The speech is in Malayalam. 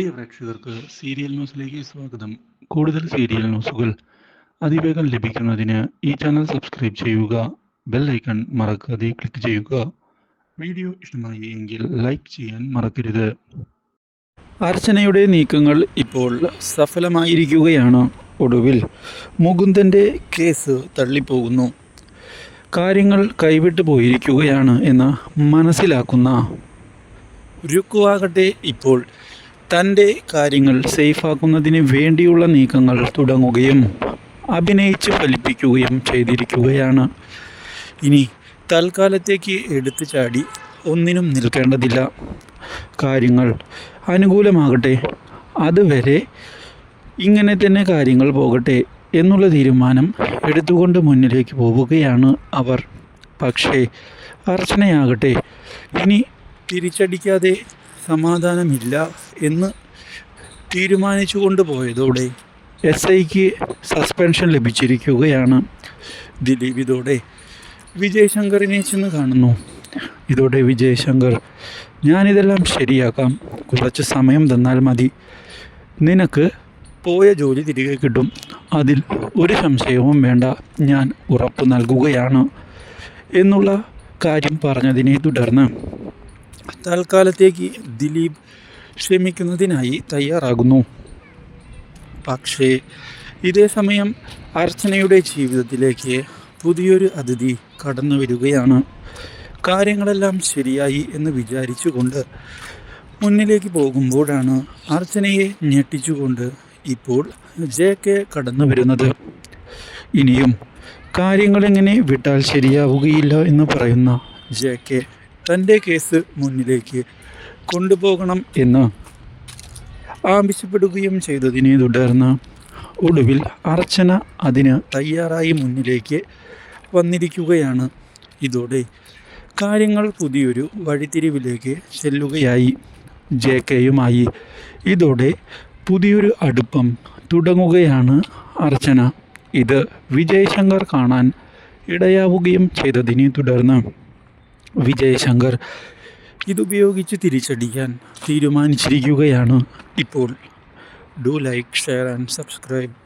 പ്രിയ പ്രേക്ഷകർക്ക് സീരിയൽ ന്യൂസിലേക്ക് സ്വാഗതം. കൂടുതൽ സീരിയൽ ന്യൂസുകൾ അതിവേഗം ലഭിക്കുന്നതിന് ഈ ചാനൽ സബ്സ്ക്രൈബ് ചെയ്യുക ബെൽ ഐക്കൺ മറക്കാതെ ക്ലിക്ക് ചെയ്യുക. വീഡിയോ ഇഷ്ടമായി എങ്കിൽ ലൈക്ക് ചെയ്യാൻ മറക്കരുത്. അർച്ചനയുടെ നീക്കങ്ങൾ ഇപ്പോൾ സഫലമായിരിക്കുകയാണ്. ഒടുവിൽ മുകുന്ദന്റെ കേസ് തള്ളിപ്പോകുന്നു. കാര്യങ്ങൾ കൈവിട്ടു പോയിരിക്കുകയാണ് എന്ന് മനസ്സിലാക്കുന്ന രുക്കുവാകട്ടെ ഇപ്പോൾ തന്റെ കാര്യങ്ങൾ സേഫാക്കുന്നതിന് വേണ്ടിയുള്ള നീക്കങ്ങൾ തുടങ്ങുകയും അഭിനയിച്ച് ഫലിപ്പിക്കുകയും ചെയ്തിരിക്കുകയാണ്. ഇനി തൽക്കാലത്തേക്ക് എടുത്തു ചാടി ഒന്നിനും നിൽക്കേണ്ടതില്ല. കാര്യങ്ങൾ അനുകൂലമാകട്ടെ. അതുവരെ ഇങ്ങനെ തന്നെ കാര്യങ്ങൾ പോകട്ടെ എന്നുള്ള തീരുമാനം എടുത്തുകൊണ്ട് മുന്നിലേക്ക് പോവുകയാണ് അവർ. പക്ഷേ അർച്ചനയാകട്ടെ. ഇനി തിരിച്ചടിക്കാതെ സമാധാനമില്ല. എന്ന് തീരുമാനിച്ചു കൊണ്ടുപോയതോടെ എസ് ഐക്ക് സസ്പെൻഷൻ ലഭിച്ചിരിക്കുകയാണ്. ദിലീപ് ഇതോടെ വിജയ് ശങ്കറിനെ ചെന്ന് കാണുന്നു. ഇതോടെ വിജയശങ്കർ ഞാനിതെല്ലാം ശരിയാക്കാം. കുറച്ച് സമയം തന്നാൽ മതി. നിനക്ക് പോയ ജോലി തിരികെ കിട്ടും. അതിൽ ഒരു സംശയവും വേണ്ട. ഞാൻ ഉറപ്പ് നൽകുകയാണ് എന്നുള്ള കാര്യം പറഞ്ഞതിനെ തുടർന്ന് തൽക്കാലത്തേക്ക് ദിലീപ് ക്ഷമിക്കുന്നതിനായി തയ്യാറാകുന്നു. പക്ഷേ ഇതേ സമയം അർച്ചനയുടെ ജീവിതത്തിലേക്ക് പുതിയൊരു അതിഥി കടന്നു വരികയാണ്. കാര്യങ്ങളെല്ലാം ശരിയായി എന്ന് വിചാരിച്ചുകൊണ്ട് മുന്നിലേക്ക് പോകുമ്പോഴാണ് അർച്ചനയെ ഞെട്ടിച്ചുകൊണ്ട് ഇപ്പോൾ ജെ കെ കടന്നു വരുന്നത്. ഇനിയും കാര്യങ്ങളെങ്ങനെ വിട്ടാൽ ശരിയാവുകയില്ല എന്ന് പറയുന്ന ജെ കെ തന്റെ കേസ് മുന്നിലേക്ക് കൊണ്ടുപോകണം എന്ന് ആവശ്യപ്പെടുകയും ചെയ്തതിനെ തുടർന്ന് ഒടുവിൽ അർച്ചന അതിന് തയ്യാറായി മുന്നിലേക്ക് വന്നിരിക്കുകയാണ്. ഇതോടെ കാര്യങ്ങൾ പുതിയൊരു വഴിത്തിരിവിലേക്ക് ചെല്ലുകയായി. ജെ കെയുമായി ഇതോടെ പുതിയൊരു അടുപ്പം തുടങ്ങുകയാണ് അർച്ചന. ഇത് വിജയശങ്കർ കാണാൻ ഇടയാവുകയും ചെയ്തതിനെ തുടർന്ന് വിജയശങ്കർ ഇതുപയോഗിച്ച് തിരിച്ചടിക്കാൻ തീരുമാനിച്ചിരിക്കുകയാണ് ഇപ്പോൾ. Do like share and subscribe